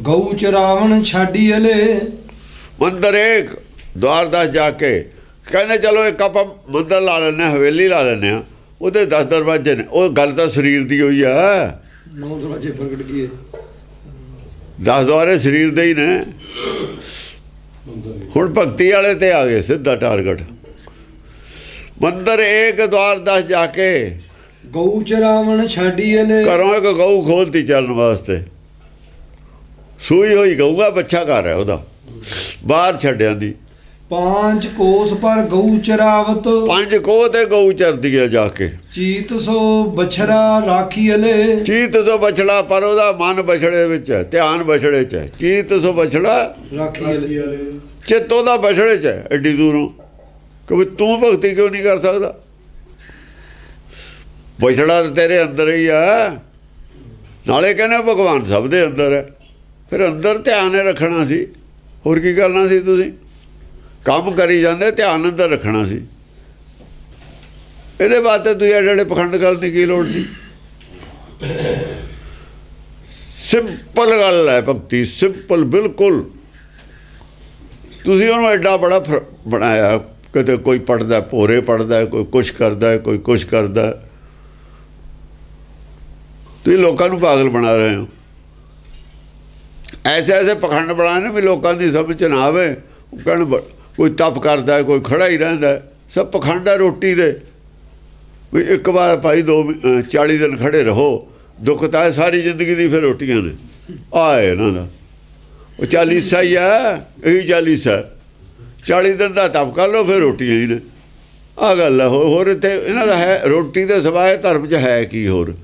B: ਗਊ ਚਰਾਵਣ ਛਾਡੀ ਹਲੇ।
A: ਮੰਦਰ ਇੱਕ ਦਵਾਰ ਦਸ ਜਾ ਕੇ ਕਹਿੰਦੇ ਚਲੋ ਇੱਕ ਆਪਾਂ ਮੰਦਰ ਲਾ ਹਾਂ ਹਵੇਲੀ ਲਾ ਲੈਂਦੇ ਆ ਉਹਦੇ 10 ਦਰਵਾਜ਼ੇ ਨੇ। ਉਹ ਗੱਲ ਤਾਂ ਸਰੀਰ ਦੀ ਹੋਈ ਆ।
B: ਨੌ ਦਰਵਾਜੇ ਪ੍ਰਗਟ ਕੀਏ।
A: 10 ਦੁਆਰੇ ਸਰੀਰ ਦੇ ਹੀ ਨੇ। ਹੁਣ ਭਗਤੀ ਵਾਲੇ ਤੇ ਆ ਗਏ ਸਿੱਧਾ ਟਾਰਗੇਟ। ਮੰਦਰ ਇੱਕ ਦਵਾਰ ਦਸ ਜਾ ਕੇ
B: ਗਊ ਚਰਾਵਣ ਛਾਡੀ ਹਲੇ
A: ਘਰੋਂ ਇੱਕ ਗਊ ਖੋਲਤੀ ਚੱਲਣ ਵਾਸਤੇ। ਸੂਈ ਹੋਈ ਗਊਗਾ ਬੱਚਾ ਘਰ ਹੈ ਉਹਦਾ। ਬਾਹਰ ਛੱਡਿਆਂ ਦੀ।
B: ਪਾਂਚ ਕੋਸ ਪਰ ਗਊ ਚਰਾਵਤ
A: ਪੰਜ ਕੋਹ ਤੇ ਗਊ ਚਰਦੀ ਹੈ ਜਾ ਕੇ।
B: ਚੀਤ ਸੋ ਬਛਰਾ ਰਾਖੀ ਹਲੇ
A: ਚੀਤ ਤੋਂ ਬਛੜਾ ਪਰ ਉਹਦਾ ਮਨ ਬਛੜੇ ਵਿੱਚ ਹੈ ਧਿਆਨ ਬਛੜੇ 'ਚ ਹੈ। ਚੀਤ ਤੋਂ ਬਛੜਾ
B: ਰਾਖੀ ਹਲੇ
A: ਚਿੱਤ ਉਹਦਾ ਬਛੜੇ 'ਚ ਹੈ ਐਡੀ ਦੂਰੋਂ। ਕਿ ਵੀ ਤੂੰ ਭਗਤੀ ਕਿਉਂ ਨਹੀਂ ਕਰ ਸਕਦਾ? ਬਛੜਾ ਤਾਂ ਤੇਰੇ ਅੰਦਰ ਹੀ ਆ। ਨਾਲੇ ਕਹਿੰਦੇ ਭਗਵਾਨ ਸਭ ਦੇ ਅੰਦਰ ਹੈ। ਫਿਰ ਅੰਦਰ ਧਿਆਨ ਰੱਖਣਾ ਸੀ। ਹੋਰ ਕੀ ਕਰਨਾ ਸੀ ਤੁਸੀਂ? ਕੰਮ ਕਰੀ ਜਾਂਦੇ, ਧਿਆਨ ਅੰਦਰ ਰੱਖਣਾ ਸੀ। ਇਹਦੇ ਵਾਸਤੇ ਤੁਸੀਂ ਐਡੇ ਐਡੇ ਪਖੰਡ ਕਰਨ ਦੀ ਕੀ ਲੋੜ ਸੀ? ਸਿੰਪਲ ਗੱਲ ਹੈ ਭਗਤੀ ਸਿੰਪਲ ਬਿਲਕੁਲ। ਤੁਸੀਂ ਉਹਨੂੰ ਐਡਾ ਬੜਾ ਫਰ- ਬਣਾਇਆ, ਕਿਤੇ ਕੋਈ ਪੜਦਾ ਭੋਰੇ ਪੜਦਾ ਕੋਈ ਕੁਛ ਕਰਦਾ, ਕੋਈ ਕੁਛ ਕਰਦਾ। ਤੁਸੀਂ ਲੋਕਾਂ ਨੂੰ ਪਾਗਲ ਬਣਾ ਰਹੇ ਹੋ। ਐਸੇ ਐਸੇ ਪਖੰਡ ਬਣਾਏ ਨੇ ਵੀ ਲੋਕਾਂ ਦੀ ਸਮਝ ਚ ਨਾ ਆਵੇ, ਉਹ ਕਹਿਣ ਬ- ਕੋਈ ਤਪ ਕਰਦਾ, ਕੋਈ ਖੜਾ ਹੀ ਰਹਿੰਦਾ। ਸਭ ਪਖੰਡ ਹੈ ਰੋਟੀ ਦੇ। ਵੀ ਇੱਕ ਵਾਰ ਭਾਈ ਦੋ ਮਹੀ- 40 ਦਿਨ ਖੜੇ ਰਹੋ। ਦੁੱਖ ਤਾਂ ਹੈ ਸਾਰੀ ਜ਼ਿੰਦਗੀ ਦੀ ਫਿਰ ਰੋਟੀਆਂ ਨੇ। ਆਏ ਇਹਨਾਂ ਦਾ। ਉਹ 40 ਹੀ ਆ, ਇਹੀ 40 ਹੈ 40 ਦਿਨ ਦਾ ਤਪ ਕਰ ਲਓ, ਫਿਰ ਰੋਟੀਆਂ ਹੀ ਨੇ। ਆ ਗੱਲ ਹੈ ਹੋ- ਹੋਰ ਇੱਥੇ ਇਹਨਾਂ ਦਾ ਹੈ, ਰੋਟੀ ਦੇ ਸਿਵਾਏ ਧਰਮ 'ਚ ਹੈ ਕੀ ਹੋਰ?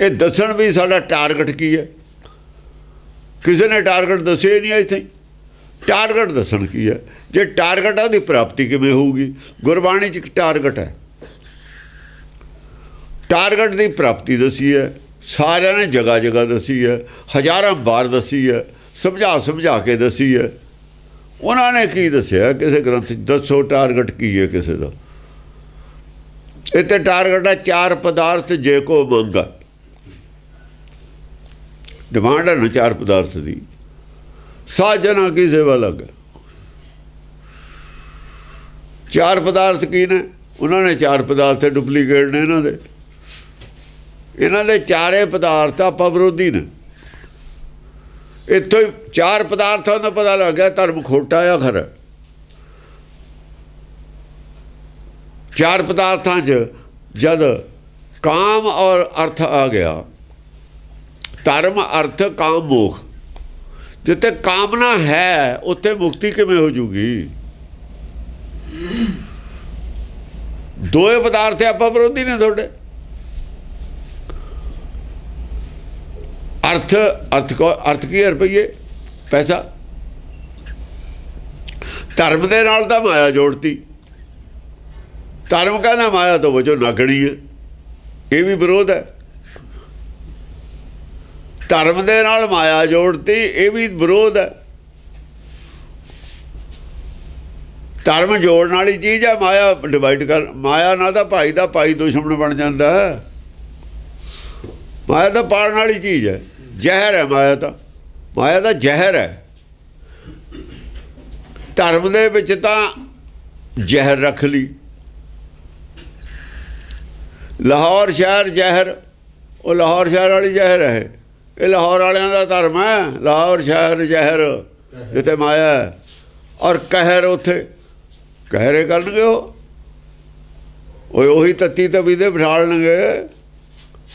A: ਇਹ ਦੱਸਣ ਵੀ ਸਾਡਾ ਟਾਰਗੇਟ ਕੀ ਹੈ? ਕਿਸੇ ਨੇ ਟਾਰਗੇਟ ਦੱਸਿਆ ਹੀ ਨਹੀਂ ਇੱਥੇ। ਟਾਰਗੇਟ ਦੱਸਣ ਕੀ ਹੈ? ਜੇ ਟਾਰਗੇਟ ਹੈ ਉਹਦੀ ਪ੍ਰਾਪਤੀ ਕਿਵੇਂ ਹੋਊਗੀ? ਗੁਰਬਾਣੀ 'ਚ ਇੱਕ ਟਾਰਗੇਟ ਹੈ। ਟਾਰਗੇਟ ਦੀ ਪ੍ਰਾਪਤੀ ਦੱਸੀ ਹੈ। ਸਾਰਿਆਂ ਨੇ ਜਗ੍ਹਾ ਜਗ੍ਹਾ ਦੱਸੀ ਹੈ। ਹਜ਼ਾਰਾਂ ਵਾਰ ਦੱਸੀ ਹੈ। ਸਮਝਾ ਸਮਝਾ ਕੇ ਦੱਸੀ ਹੈ। ਉਹਨਾਂ ਨੇ ਕੀ ਦੱਸਿਆ? ਕਿਸੇ ਗ੍ਰੰਥ 'ਚ ਦੱਸੋ ਟਾਰਗੇਟ ਕੀ ਹੈ ਕਿਸੇ ਦਾ। ਇੱਥੇ ਟਾਰਗੇਟ ਹੈ, ਚਾਰ ਪਦਾਰਥ ਜੇ ਕੋ ਮੰਗਾ। ਡਿਮਾਂਡ ਹੈ ਨਾ ਚਾਰ ਪਦਾਰਥ ਦੀ। ਸਾਜਣਾ ਕੀ ਸੇਵਾ ਲੱਗ? ਚਾਰ ਪਦਾਰਥ ਕੀ ਨੇ? ਉਹਨਾਂ ਨੇ ਚਾਰ ਪਦਾਰਥ ਡੁਪਲੀਕੇਟ ਨੇ ਇਹਨਾਂ ਦੇ। ਇਹਨਾਂ ਦੇ ਚਾਰੇ ਪਦਾਰਥ ਆਪਾਂ ਵਿਰੋਧੀ ਨੇ। ਇੱਥੋਂ ਚਾਰ ਪਦਾਰਥਾਂ ਦਾ ਪਤਾ ਲੱਗ ਗਿਆ, ਧਰਮ ਖੋਟਾ ਆ ਖਰਾ। ਚਾਰ ਪਦਾਰਥਾਂ 'ਚ ਜਦ ਕਾਮ ਔਰ ਅਰਥ ਆ ਗਿਆ, ਧਰਮ, ਅਰਥ, ਕਾਮ, ਮੋਖ। ਜਿੱਥੇ ਕਾਮਨਾ ਹੈ, ਉੱਥੇ ਮੁਕਤੀ ਕਿਵੇਂ ਹੋ ਜੂਗੀ? ਦੋਏ ਪਦਾਰਥ ਆਪਾਂ ਵਿਰੋਧੀ ਨੇ ਤੁਹਾਡੇ। ਅਰਥ ਅਰਥ ਕੋ, ਅਰਥ ਕੀ ਹੈ ਰੁਪਈਏ? ਪੈਸਾ। ਧਰਮ ਦੇ ਨਾਲ ਤਾਂ ਮਾਇਆ ਜੋੜਤੀ। ਧਰਮ ਕਹਿੰਦਾ ਮਾਇਆ ਤੋਂ ਵਜੋ ਨਾਗਣੀ ਹੈ। ਇਹ ਵੀ ਵਿਰੋਧ ਹੈ। ਧਰਮ ਦੇ ਨਾਲ ਮਾਇਆ ਜੋੜਤੀ, ਇਹ ਵੀ ਵਿਰੋਧ ਹੈ। ਧਰਮ ਜੋੜਨ ਵਾਲੀ ਚੀਜ਼ ਹੈ, ਮਾਇਆ ਡਿਵਾਈਡ ਕਰ, ਮਾਇਆ ਨਾਲ ਤਾਂ ਭਾਈ ਦਾ ਭਾਈ ਦੁਸ਼ਮਣ ਬਣ ਜਾਂਦਾ ਹੈ। ਮਾਇਆ ਤਾਂ ਪਾੜਨ ਵਾਲੀ ਚੀਜ਼ ਹੈ, ਜ਼ਹਿਰ ਹੈ ਮਾਇਆ ਤਾਂ। ਮਾਇਆ ਦਾ ਜ਼ਹਿਰ ਹੈ। ਧਰਮ ਦੇ ਵਿੱਚ ਤਾਂ ਜ਼ਹਿਰ ਰੱਖ ਲਈ। ਲਾਹੌਰ ਸ਼ਹਿਰ ਜ਼ਹਿਰ, ਉਹ ਲਾਹੌਰ ਸ਼ਹਿਰ ਵਾਲੀ ਜ਼ਹਿਰ ਹੈ। ਇਹ ਲਾਹੌਰ ਵਾਲਿਆਂ ਦਾ ਧਰਮ ਹੈ। ਲਾਹੌਰ ਸ਼ਹਿਰ ਜ਼ਹਿਰ ਜਿੱਥੇ ਮਾਇਆ ਔਰ ਕਹਿਰ ਉਥੇ ਕਹਿਰੇ ਕਰਨਗੇ ਉਹ। ਓਏ ਉਹੀ ਤੱਤੀ ਤਵੀ ਦੇ ਬਿਠਾਲਣਗੇ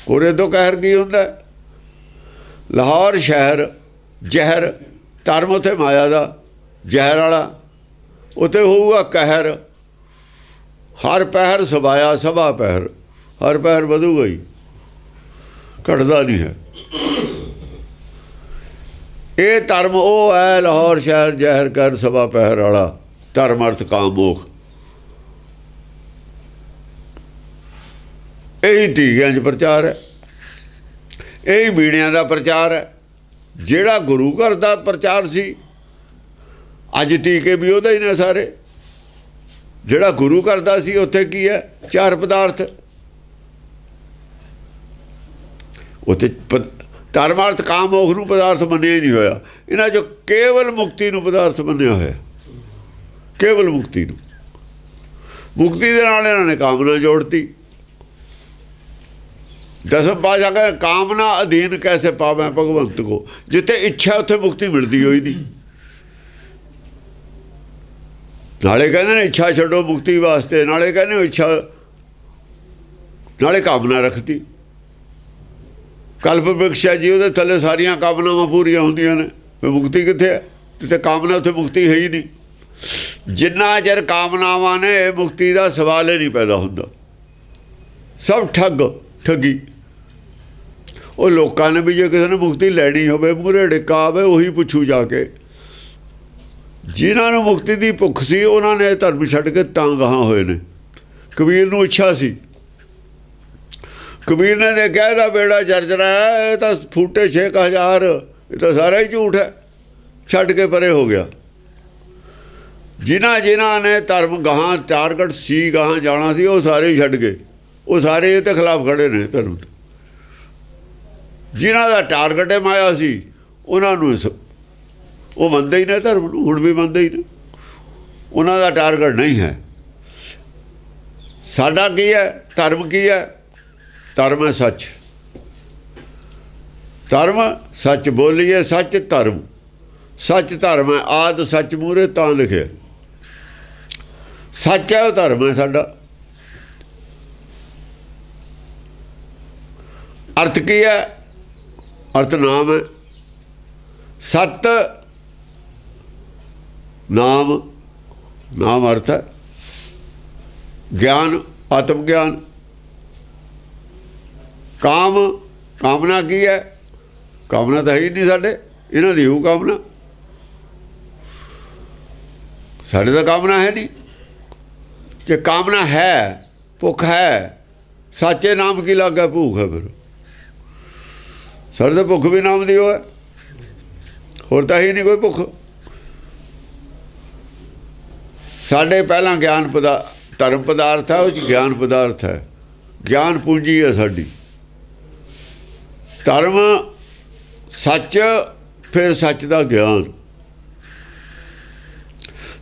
A: ਕੋਰੇ ਤੋਂ ਕਹਿਰ ਕੀ ਹੁੰਦਾ? ਲਾਹੌਰ ਸ਼ਹਿਰ ਜ਼ਹਿਰ ਧਰਮ ਉਥੇ ਮਾਇਆ ਦਾ ਜ਼ਹਿਰ ਵਾਲਾ। ਉਤੇ ਹੋਊਗਾ ਕਹਿਰ। ਹਰ ਪਹਿਰ ਸਵਾਇਆ ਸਭਾ ਪਹਿਰ। ਹਰ ਪਹਿਰ ਵਧੂਗਾ ਹੀ। ਘਟਦਾ ਨਹੀਂ ਹੈ। ਇਹ ਧਰਮ ਉਹ ਹੈ, ਲਾਹੌਰ ਸ਼ਹਿਰ ਜ਼ਹਿਰ ਕਰ ਸਭਾ ਪਹਿਰ ਵਾਲਾ। ਧਰਮ ਅਰਥ ਕਾਮ ਮੋਖ। ਇਹੀ ਟੀਕਿਆਂ 'ਚ ਪ੍ਰਚਾਰ ਹੈ। ਇਹੀ ਮੀਡੀਆ ਦਾ ਪ੍ਰਚਾਰ ਹੈ। ਜਿਹੜਾ ਗੁਰੂ ਘਰ ਦਾ ਪ੍ਰਚਾਰ ਸੀ, ਅੱਜ ਟੀਕੇ ਵੀ ਉਹਦਾ ਹੀ ਨੇ ਸਾਰੇ। ਜਿਹੜਾ ਗੁਰੂ ਘਰ ਦਾ ਸੀ, ਉੱਥੇ ਕੀ ਹੈ? ਚਾਰ ਪਦਾਰਥ। ਉੱਥੇ ਪ- ਧਰਮਾਰਥ ਕਾਮ ਮੋਖ ਨੂੰ ਪਦਾਰਥ ਮੰਨਿਆ ਹੀ ਨਹੀਂ ਹੋਇਆ। ਇਹਨਾਂ ਜੋ ਕੇਵਲ ਮੁਕਤੀ ਨੂੰ ਪਦਾਰਥ ਮੰਨਿਆ ਹੋਇਆ। ਕੇਵਲ ਮੁਕਤੀ ਨੂੰ। ਮੁਕਤੀ ਦੇ ਨਾਲ ਇਹਨਾਂ ਨੇ ਕਾਮਨਾ ਜੋੜਤੀ। ਦਸਮ ਪਾਸ਼ਾ ਕਹਿੰਦੇ, ਕਾਮਨਾ ਅਧੀਨ ਕੈਸੇ ਪਾਵੇਂ ਭਗਵੰਤ ਕੋ? ਜਿੱਥੇ ਇੱਛਾ, ਉੱਥੇ ਮੁਕਤੀ ਮਿਲਦੀ ਹੋਈ ਨਹੀਂ। ਨਾਲੇ ਕਹਿੰਦੇ ਨੇ, ਇੱਛਾ ਛੱਡੋ ਮੁਕਤੀ ਵਾਸਤੇ। ਨਾਲੇ ਕਹਿੰਦੇ ਇੱਛਾ ਨਾਲੇ ਕਾਮਨਾ ਰੱਖਤੀ। ਕਲਪ ਬਿਕਸ਼ਾ ਜੀ, ਉਹਦੇ ਥੱਲੇ ਸਾਰੀਆਂ ਕਾਮਨਾਵਾਂ ਪੂਰੀਆਂ ਹੁੰਦੀਆਂ ਨੇ। ਵੀ ਮੁਕਤੀ ਕਿੱਥੇ ਹੈ? ਜਿੱਥੇ ਕਾਮਨਾ, ਉੱਥੇ ਮੁਕਤੀ ਹੈ ਹੀ ਨਹੀਂ। ਜਿੰਨਾ ਚਿਰ ਕਾਮਨਾਵਾਂ ਨੇ, ਮੁਕਤੀ ਦਾ ਸਵਾਲ ਹੀ ਨਹੀਂ ਪੈਦਾ ਹੁੰਦਾ। ਸਭ ਠੱਗ, ਠੱਗੀ। ਉਹ ਲੋਕਾਂ ਨੇ ਵੀ ਜੇ ਕਿਸੇ ਨੇ ਮੁਕਤੀ ਲੈਣੀ ਹੋਵੇ ਮੂਰੇ ਡਿੱਕਾ ਆਵੇ ਉਹੀ ਪੁੱਛੂ ਜਾ ਕੇ। ਜਿਨ੍ਹਾਂ ਨੂੰ ਮੁਕਤੀ ਦੀ ਭੁੱਖ ਸੀ, ਉਹਨਾਂ ਨੇ ਇਹ ਧਰਮ ਛੱਡ ਕੇ ਤਾਂ ਗਾਹਾਂ ਹੋਏ ਨੇ। ਕਬੀਰ ਨੂੰ ਇੱਛਾ ਸੀ ਕਬੀਰ ਨੇ ਦੇਖਿਆ ਇਹਦਾ ਬੇੜਾ ਜਰਜਰਾ ਹੈ, ਇਹ ਤਾਂ ਫੂਟੇ 6000 ਇਹ ਤਾਂ ਸਾਰਾ ਹੀ ਝੂਠ ਹੈ। ਛੱਡ ਕੇ ਪਰੇ ਹੋ ਗਿਆ। ਜਿਨ੍ਹਾਂ ਜਿਨ੍ਹਾਂ ਨੇ ਧਰਮ ਗਾਹਾਂ, ਟਾਰਗੇਟ ਸੀ ਗਾਹਾਂ ਜਾਣਾ ਸੀ, ਉਹ ਸਾਰੇ ਹੀ ਛੱਡ ਗਏ। ਉਹ ਸਾਰੇ ਇਹਦੇ ਖਿਲਾਫ ਖੜੇ ਨੇ ਧਰਮ ਦੇ ਜਿਨ੍ਹਾਂ ਦਾ ਟਾਰਗੇਟ ਹੈ ਮਾਇਆ ਸੀ, ਉਹਨਾਂ ਨੂੰ ਇਸ- ਉਹ ਮੰਨਦੇ ਹੀ ਨੇ ਧਰਮ ਨੂੰ, ਹੁਣ ਵੀ ਮੰਨਦੇ ਹੀ ਨੇ। ਉਹਨਾਂ ਦਾ ਟਾਰਗੇਟ ਨਹੀਂ ਹੈ। ਸਾਡਾ ਕੀ ਹੈ? ਧਰਮ ਕੀ ਹੈ? ਧਰਮ ਹੈ ਸੱਚ। ਧਰਮ ਸੱਚ ਬੋਲੀਏ, ਸੱਚ ਧਰਮ। ਸੱਚ ਧਰਮ ਹੈ, ਆਦ ਸੱਚ ਮੂਰੇ ਤਾਂ ਲਿਖਿਆ ਸੱਚ ਹੈ ਉਹ ਧਰਮ ਹੈ ਸਾਡਾ। ਅਰਥ ਕੀ ਹੈ? ਅਰਥ ਨਾਮ ਹੈ। ਸਤ ਨਾਮ ਨਾਮ ਅਰਥ ਹੈ। ਗਿਆਨ, ਆਤਮ ਗਿਆਨ। ਕਾਮ, ਕਾਮਨਾ ਕੀ ਹੈ? ਕਾਮਨਾ ਤਾਂ ਹੈ ਹੀ ਨਹੀਂ ਸਾਡੇ, ਇਹਨਾਂ ਦੀ ਉਹ ਕਾਮਨਾ। ਸਾਡੇ ਤਾਂ ਕਾਮਨਾ ਹੈ ਨਹੀਂ। ਜੇ ਕਾਮਨਾ ਹੈ, ਭੁੱਖ ਹੈ, ਸੱਚੇ ਨਾਮ ਕੀ ਲੱਗਾ ਭੁੱਖ ਹੈ ਫਿਰ? ਸਾਡੇ ਤਾਂ ਭੁੱਖ ਵੀ ਨਾਮ ਦੀ ਉਹ ਹੈ ਹੋਰ ਤਾਂ ਹੀ ਨਹੀਂ ਕੋਈ ਭੁੱਖ। ਸਾਡੇ ਪਹਿਲਾਂ ਗਿਆਨ ਪਦਾ, ਧਰਮ ਪਦਾਰਥ ਹੈ, ਉਹ ਚ ਗਿਆਨ ਪਦਾਰਥ ਹੈ। ਗਿਆਨ ਪੂੰਜੀ ਹੈ ਸਾਡੀ। ਧਰਮ ਸੱਚ, ਫਿਰ ਸੱਚ ਦਾ ਗਿਆਨ।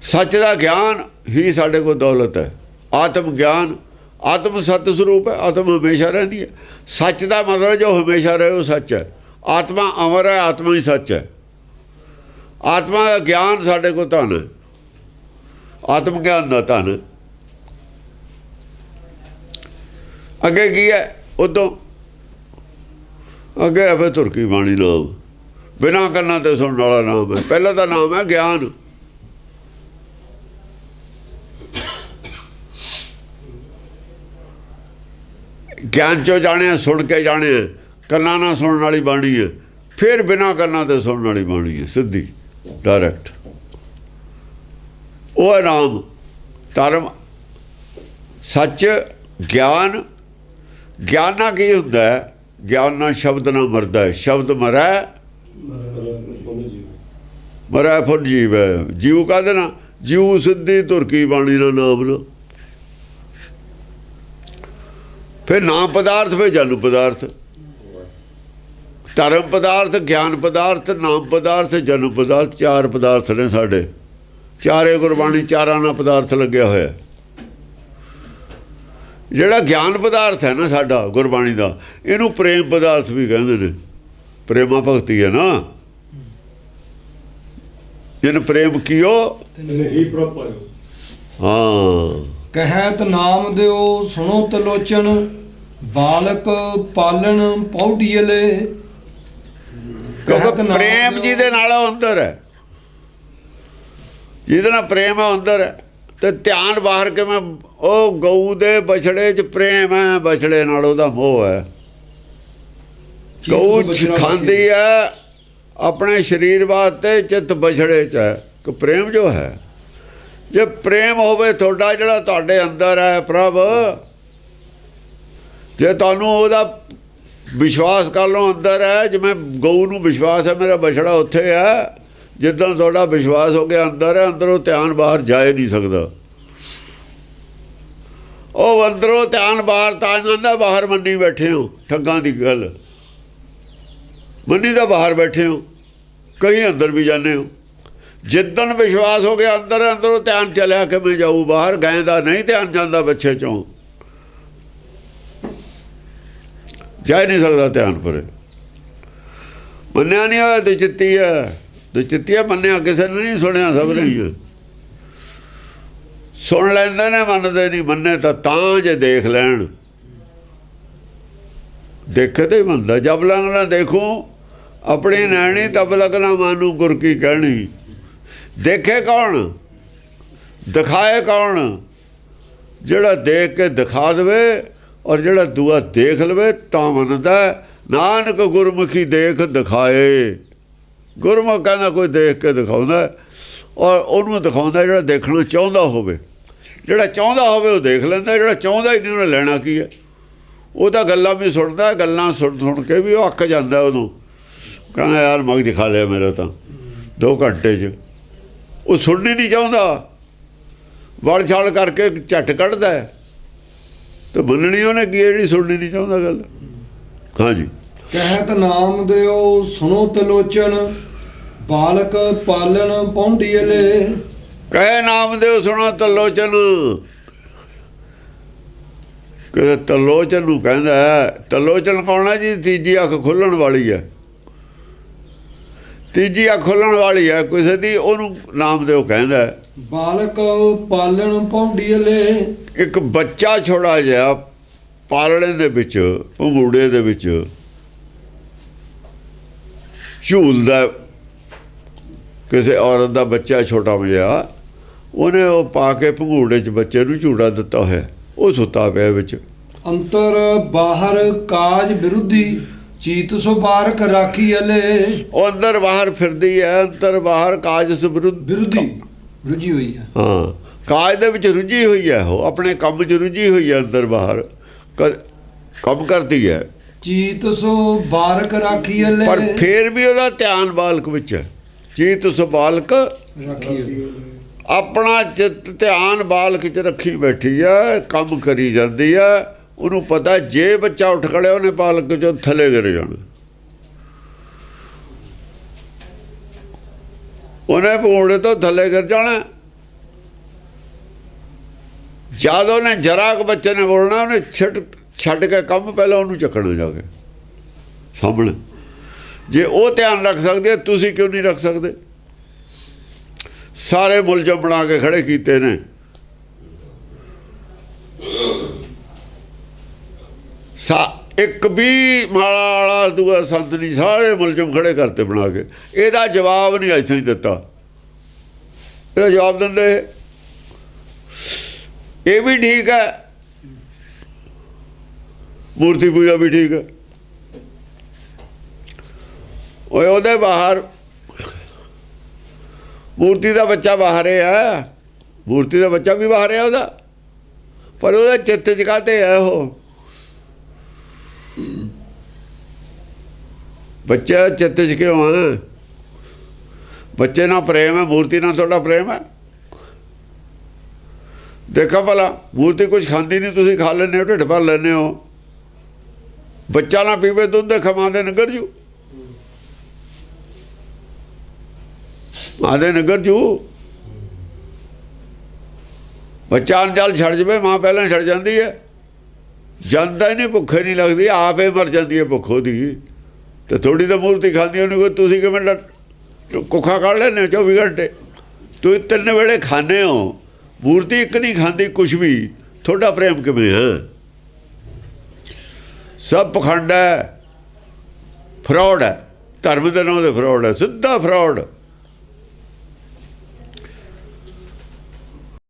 A: ਸੱਚ ਦਾ ਗਿਆਨ ਹੀ ਸਾਡੇ ਕੋਲ ਦੌਲਤ ਹੈ। ਆਤਮ ਗਿਆਨ, ਆਤਮ ਸਤ ਸਰੂਪ ਹੈ, ਆਤਮ ਹਮੇਸ਼ਾ ਰਹਿੰਦੀ ਹੈ। ਸੱਚ ਦਾ ਮਤਲਬ ਜੋ ਹਮੇਸ਼ਾ ਰਹੇ ਉਹ ਸੱਚ ਹੈ। ਆਤਮਾ ਅਮਰ ਹੈ, ਆਤਮਾ ਹੀ ਸੱਚ ਹੈ। ਆਤਮਾ ਦਾ ਗਿਆਨ ਸਾਡੇ ਕੋਲ ਧਨ ਹੈ। ਆਤਮ ਗਿਆਨ ਦਾ ਧਨ ਹੈ। ਅੱਗੇ ਕੀ ਹੈ? ਉਦੋਂ ਅੱਗੇ ਆਵੇ ਤੁਰਕੀ ਬਾਣੀ ਨਾਮ ਬਿਨਾਂ ਕੰਨਾਂ ਤੇ ਸੁਣਨ ਵਾਲਾ ਨਾਮ ਹੈ। ਪਹਿਲਾ ਤਾਂ ਨਾਮ ਹੈ ਗਿਆਨ। ਗਿਆਨ ਚੋਂ ਜਾਣਿਆ, ਸੁਣ ਕੇ ਜਾਣਿਆ, ਕੰਨਾਂ ਨਾਲ ਸੁਣਨ ਵਾਲੀ ਬਾਣੀ ਹੈ। ਫਿਰ ਬਿਨਾਂ ਕੰਨਾਂ ਤੇ ਸੁਣਨ ਵਾਲੀ ਬਾਣੀ ਹੈ, ਸਿੱਧੀ ਡਾਇਰੈਕਟ ਉਹ ਹੈ ਨਾਮ। ਧਰਮ। ਸੱਚ, ਗਿਆਨ। ਗਿਆਨਾ ਕੀ ਹੁੰਦਾ ਹੈ? ਗਿਆਨ ਨਾਲ ਸ਼ਬਦ ਨਾਲ ਮਰਦਾ ਹੈ। ਸ਼ਬਦ ਮਰੈ? ਮਰੈ ਫੁੱਲ ਜੀਵ ਹੈ। ਜੀਵ ਕਾਹਦੇ ਨਾਲ? ਜੀਵ ਸਿੱਧੀ ਤੁਰਕੀ ਬਾਣੀ ਦਾ ਨਾਮ ਨਾ। ਫਿਰ ਨਾਮ ਪਦਾਰਥ, ਫਿਰ ਜਨਮ ਪਦਾਰਥ। ਧਰਮ ਪਦਾਰਥ, ਗਿਆਨ ਪਦਾਰਥ, ਨਾਮ ਪਦਾਰਥ ਜਨਮ ਪਦਾਰਥ, ਚਾਰ ਪਦਾਰਥ ਨੇ ਸਾਡੇ। ਚਾਰੇ ਗੁਰਬਾਣੀ ਚਾਰਾਂ ਨਾਲ ਪਦਾਰਥ ਲੱਗਿਆ ਹੋਇਆ। ਜਿਹੜਾ ਗਿਆਨ ਪਦਾਰਥ ਹੈ ਨਾ ਸਾਡਾ ਗੁਰਬਾਣੀ ਦਾ ਇਹਨੂੰ ਪ੍ਰੇਮ ਪਦਾਰਥ ਵੀ ਕਹਿੰਦੇ ਨੇ। ਪ੍ਰੇਮਾ ਭਗਤੀ ਹੈ ਨਾ। ਜਿਨ ਪ੍ਰੇਮ ਕੀਓ
C: ਨਹੀਂ ਪ੍ਰੋਪਰ
A: ਹਾਂ।
B: ਕਹਿਤ ਨਾਮ ਦਿਓ ਸੁਣੋ ਤਲੋਚਨ ਬਾਲਕ ਪਾਲਣ ਪੌਡੀਲੇ
A: ਕਿਉਂਕਿ ਪ੍ਰੇਮ ਜਿਹਦੇ ਨਾਲ ਅੰਦਰ ਹੈ। ਜਿਹਦੇ ਨਾਲ ਪ੍ਰੇਮ ਹੈ ਅੰਦਰ ਹੈ। ਤੇ ਧਿਆਨ ਬਾਹਰ ਕਿਵੇਂ ਉਹ ਗਊ ਦੇ ਬਛੜੇ 'ਚ ਪ੍ਰੇਮ ਹੈ ਬਛੜੇ ਨਾਲ ਉਹਦਾ ਮੋਹ ਹੈ। ਗਊ ਖਾਂਦੀ ਹੈ ਆਪਣੇ ਸਰੀਰ ਵਾਸਤੇ ਚਿੱਤ ਬਛੜੇ 'ਚ ਹੈ। ਕਿ ਪ੍ਰੇਮ ਜੋ ਹੈ। ਜੇ ਪ੍ਰੇਮ ਹੋਵੇ ਤੁਹਾਡਾ ਜਿਹੜਾ ਤੁਹਾਡੇ ਅੰਦਰ ਹੈ ਪ੍ਰਭ ਜੇ ਤੁਹਾਨੂੰ ਉਹਦਾ ਵਿਸ਼ਵਾਸ ਕਰ ਲਓ ਅੰਦਰ ਹੈ ਜਿਵੇਂ ਗਊ ਨੂੰ ਵਿਸ਼ਵਾਸ ਹੈ ਮੇਰਾ ਬਛੜਾ ਉੱਥੇ ਹੈ ਜਿੱਦਾਂ ਤੁਹਾਡਾ ਵਿਸ਼ਵਾਸ ਹੋ ਗਿਆ, ਅੰਦਰ ਹੈ, ਅੰਦਰੋਂ ਧਿਆਨ ਬਾਹਰ ਜਾ ਹੀ ਨਹੀਂ ਸਕਦਾ। ਉਹ ਅੰਦਰੋਂ ਧਿਆਨ ਬਾਹਰ ਤਾਂ ਜਾਂਦਾ ਬਾਹਰ ਮੰਨੀ ਬੈਠੇ ਹੋ, ਠੱਗਾਂ ਦੀ ਗੱਲ। ਮੰਨੀ ਦਾ ਬਾਹਰ ਬੈਠੇ ਹੋ, ਕਈ ਅੰਦਰ ਵੀ ਜਾਂਦੇ ਹੋ। ਜਿੱਦਣ ਵਿਸ਼ਵਾਸ ਹੋ ਗਿਆ, ਅੰਦਰ ਅੰਦਰੋਂ ਧਿਆਨ ਚਲਿਆ ਮੈਂ ਜਾਊ? ਬਾਹਰ ਗਏ ਦਾ ਨਹੀਂ ਧਿਆਨ ਜਾਂਦਾ ਬੱਚੇ ਚੋਂ। ਜਾ ਨਹੀਂ ਸਕਦਾ ਧਿਆਨ ਪਰੇ। ਮੰਨਿਆ ਨਹੀਂ ਹੋਇਆ ਦੁਚਿੱਤੀ ਹੈ। ਦੁਚਿੱਤੀ ਹੈ ਮੰਨਿਆ ਕਿਸੇ ਨੇ ਨਹੀਂ ਸੁਣਿਆ ਸਭ ਨਹੀਂ ਹੈ। ਸੁਣ ਲੈਂਦੇ ਨੇ, ਮੰਨਦੇ ਨਹੀਂ। ਮੰਨੇ ਤਾਂ ਤਾਂ ਜੇ ਦੇਖ ਲੈਣ। ਦੇਖੇ ਤੇ ਹੀ ਮੰਨਦਾ ਜਬ ਲੰਗ ਦੇਖੋ ਦੇਖੂ ਆਪਣੀ ਨੈਣੀ ਤਬ ਲਗਨਾ ਮਾਨੂ ਗੁਰ ਕੀ ਕਹਿਣੀ। ਦੇਖੇ ਕੌਣ? ਦਿਖਾਏ ਕੌਣ? ਜਿਹੜਾ ਦੇਖ ਕੇ ਦਿਖਾ ਦੇਵੇ ਔਰ ਜਿਹੜਾ ਦੂਆ ਦੇਖ ਲਵੇ, ਤਾਂ ਮੰਨਦਾ ਨਾਨਕ ਗੁਰਮੁਖੀ ਦੇਖ ਦਿਖਾਏ। ਗੁਰਮੁਖ ਕਹਿੰਦਾ ਕੋਈ ਦੇਖ ਕੇ ਦਿਖਾਉਂਦਾ ਔਰ ਉਹਨੂੰ ਦਿਖਾਉਂਦਾ ਜਿਹੜਾ ਦੇਖਣਾ ਚਾਹੁੰਦਾ ਹੋਵੇ। ਜਿਹੜਾ ਚਾਹੁੰਦਾ ਹੋਵੇ ਉਹ ਦੇਖ ਲੈਂਦਾ ਜਿਹੜਾ ਚਾਹੁੰਦਾ ਹੀ ਨਹੀਂ ਉਹਨੇ ਲੈਣਾ ਕੀ ਹੈ। ਉਹ ਤਾਂ ਗੱਲਾਂ ਵੀ ਸੁਣਦਾ ਗੱਲਾਂ ਸੁਣ ਸੁਣ ਕੇ ਵੀ ਉਹ ਅੱਕ ਜਾਂਦਾ ਉਹਨੂੰ। ਕਹਿੰਦਾ ਯਾਰ ਮਗ ਦਿਖਾ ਲਿਆ ਮੇਰਾ ਤਾਂ 2 ਘੰਟੇ 'ਚ। ਉਹ ਸੁਣਨੀ ਨਹੀਂ ਚਾਹੁੰਦਾ। ਵੜ ਛਾਲ ਕਰਕੇ ਝੱਟ ਕੱਢਦਾ ਹੈ। ਤੇ ਮੰਨਣੀ ਉਹਨੇ ਕੀ ਹੈ ਜਿਹੜੀ ਸੁਣਨੀ ਨਹੀਂ ਚਾਹੁੰਦਾ ਗੱਲ? ਹਾਂਜੀ।
B: ਕਹਿਤ ਨਾਮ ਦਿਓ ਸੁਣੋ ਤਲੋਚਨ ਬਾਲਕ ਪਾਲਣ ਪੌਡੀਲੇ
A: ਕਹੇ ਨਾਮ ਦੇ ਸੁਣੋ ਤਲੋਚਨ। ਕਿ ਤਲੋਚਨ ਨੂੰ ਕਹਿੰਦਾ ਤਲੋਚਨ ਕੌਣ ਹੈ ਜੀ? ਤੀਜੀ ਅੱਖ ਖੁੱਲਣ ਵਾਲੀ ਹੈ। ਤੀਜੀ ਅੱਖ ਖੁੱਲਣ ਵਾਲੀ ਹੈ ਕਿਸੇ ਦੀ ਉਹਨੂੰ ਨਾਮ ਦੇ ਉਹ ਕਹਿੰਦਾ।
B: ਬਾਲਕ ਪਾਲਣ ਪੌਡੀਲੇ
A: ਇੱਕ ਬੱਚਾ ਛੋੜਾ ਜਿਹਾ ਪਾਲਣੇ ਦੇ ਵਿੱਚ ਭੰਗੂੜੇ ਦੇ ਵਿੱਚ। ਝੂਲਦਾ। ਕਿਸੇ ਔਰਤ ਦਾ ਬੱਚਾ ਛੋਟਾ ਜਿਹਾ ਉਹਨੇ ਉਹ ਪਾ ਕੇ ਭੰਗੂੜੇ 'ਚ ਬੱਚੇ ਨੂੰ ਝੂੜਾ ਦਿੱਤਾ ਹੋਇਆ ਉਹ ਸੁੱਤਾ ਪਿਆ ਵਿੱਚ।
B: ਅੰਤਰ ਬਾਹਰ ਕਾਜ ਵਿਰੁੱਧੀ ਚੀਤ ਸੋ ਬਾਰਕ ਰਾਖੀ ਅਲੇ।
A: ਉਹ ਅੰਦਰ ਬਾਹਰ ਫਿਰਦੀ ਹੈ ਅੰਦਰ ਬਾਹਰ ਕਾਜ ਸਬਰੁੱਧ
B: ਵਿਰੁੱਧੀ ਰੁਜੀ ਹੋਈ ਹੈ।
A: ਹਾਂ ਕਾਜ ਦੇ ਵਿੱਚ ਰੁੱਝੀ ਹੋਈ ਹੈ ਉਹ ਆਪਣੇ ਕੰਮ 'ਚ ਰੁੱਝੀ ਹੋਈ ਹੈ ਅੰਦਰ ਬਾਹਰ। ਕੰਮ ਕਰਦੀ ਹੈ।
B: ਚੀਤ ਸੋ ਬਾਰਕ ਰਾਖੀ ਅਲੇ।
A: ਪਰ ਫੇਰ ਵੀ ਉਹਦਾ ਧਿਆਨ ਬਾਲਕ ਵਿੱਚ ਹੈ। ਚੀਤ ਸੁਬਾਲਕ
B: ਰਾਖੀ ਅਲੇ।
A: ਆਪਣਾ ਚਿੱਤ ਧਿਆਨ ਬਾਲਕ 'ਚ ਰੱਖੀ ਬੈਠੀ ਹੈ ਕੰਮ ਕਰੀ ਜਾਂਦੀ ਹੈ ਉਹਨੂੰ ਪਤਾ ਜੇ ਬੱਚਾ ਉੱਠ ਖੜਿਆ ਉਹਨੇ ਬਾਲਕ 'ਚੋਂ ਥੱਲੇ ਗਿਰ ਜਾਣਾ। ਉਹਨੇ ਪੌੜੇ ਤੋਂ ਥੱਲੇ ਗਿਰ ਜਾਣਾ। ਜਦ ਉਹਨੇ ਜਰਾ ਬੱਚੇ ਨੇ ਬੋਲਣਾ ਉਹਨੇ ਛੱਡ ਛੱਡ ਕੇ ਕੰਮ ਪਹਿਲਾਂ ਉਹਨੂੰ ਚੱਕਣਾ ਜਾ ਕੇ। ਸਾਹਮਣੇ ਜੇ ਉਹ ਧਿਆਨ ਰੱਖ ਸਕਦੇ, ਤੁਸੀਂ ਕਿਉਂ ਨਹੀਂ ਰੱਖ ਸਕਦੇ? ਸਾਰੇ ਮੁਲਜ਼ਮ ਬਣਾ ਕੇ ਖੜੇ ਕੀਤੇ ਨੇ। ਸਾ, ਇੱਕ ਵੀ ਮਾਲਾ ਵਾਲਾ, ਦੂਆ ਸੰਤ ਨਹੀਂ, ਸਾਰੇ ਮੁਲਜ਼ਮ ਖੜੇ ਕਰਤੇ ਬਣਾ ਕੇ। ਇਹਦਾ ਜਵਾਬ ਨਹੀਂ ਅਜੇ ਤਾਈਂ ਦਿੱਤਾ। ਇਹਦਾ ਜਵਾਬ ਦਿੰਦੇ, ਇਹ ਵੀ ਠੀਕ ਹੈ। ਮੂਰਤੀ ਪੂਜਾ ਵੀ ਠੀਕ ਹੈ ਓਏ, ਉਹਦੇ ਬਾਹਰ ਮੂਰਤੀ ਦਾ ਬੱਚਾ ਬਾਹਰ ਹੈ ਮੂਰਤੀ ਦਾ ਬੱਚਾ ਵੀ ਬਾਹਰ ਹੈ ਉਹਦਾ। ਪਰ ਉਹਦਾ ਚਿੱਤ ਚ ਕਾਤੇ ਹੈ ਉਹ? ਬੱਚਾ ਚਿੱਤ ਚ ਕਿਉਂ ਹੈ ਬੱਚੇ ਨਾਲ ਪ੍ਰੇਮ ਹੈ, ਮੂਰਤੀ ਨਾਲ ਤੁਹਾਡਾ ਪ੍ਰੇਮ ਹੈ? ਦੇਖਾ ਭਲਾ, ਮੂਰਤੀ ਕੁਝ ਖਾਂਦੀ ਨਹੀਂ, ਤੁਸੀਂ ਖਾ ਲੈਂਦੇ ਹੋ, ਢਿੱਡ ਭਰ ਲੈਂਦੇ ਹੋ। ਬੱਚਾ ਨਾ ਪੀਵੇ, ਦੁੱਧ ਦੇ ਖਮਾਦੇ ਨਗਰ ਜੂ। ਆਦੇ ਨਗਰ ਜੂ। ਬੱਚਾ ਅਨਜਲ ਛੱਡ ਜਵੇ, ਮਾਂ ਪਹਿਲਾਂ ਛੱਡ ਜਾਂਦੀ ਹੈ। ਜਾਂਦਾ ਹੀ ਨਹੀਂ, ਭੁੱਖੇ ਨਹੀਂ ਲੱਗਦੀ, ਆਪੇ ਮਰ ਜਾਂਦੀ ਹੈ ਭੁੱਖੋ ਦੀ ਤੇ ਥੋੜੀ ਤਾਂ ਮੂਰਤੀ ਖਾਂਦੀ ਉਹਨੂੰ ਕੋਈ ਤੁਸੀਂ ਕਿਵੇਂ ਲ- ਕੁੱਖਾ ਕੱਢ ਲੈਂਦੇ ਹੋ 24 ਘੰਟੇ? ਤੁਸੀਂ ਤਿੰਨ ਵੇਲੇ ਖਾਂਦੇ ਹੋ। ਮੂਰਤੀ ਇੱਕ ਨਹੀਂ ਖਾਂਦੀ ਕੁਝ ਵੀ। ਤੁਹਾਡਾ ਪ੍ਰੇਮ ਕਿਵੇਂ ਹੈ? ਸਭ ਪਖੰਡ ਹੈ ਫਰਾਡ ਹੈ ਧਰਮ ਦੇ ਨਾਮ ਤੇ ਫਰਾਡ ਹੈ ਸਿੱਧਾ ਫਰਾਡ।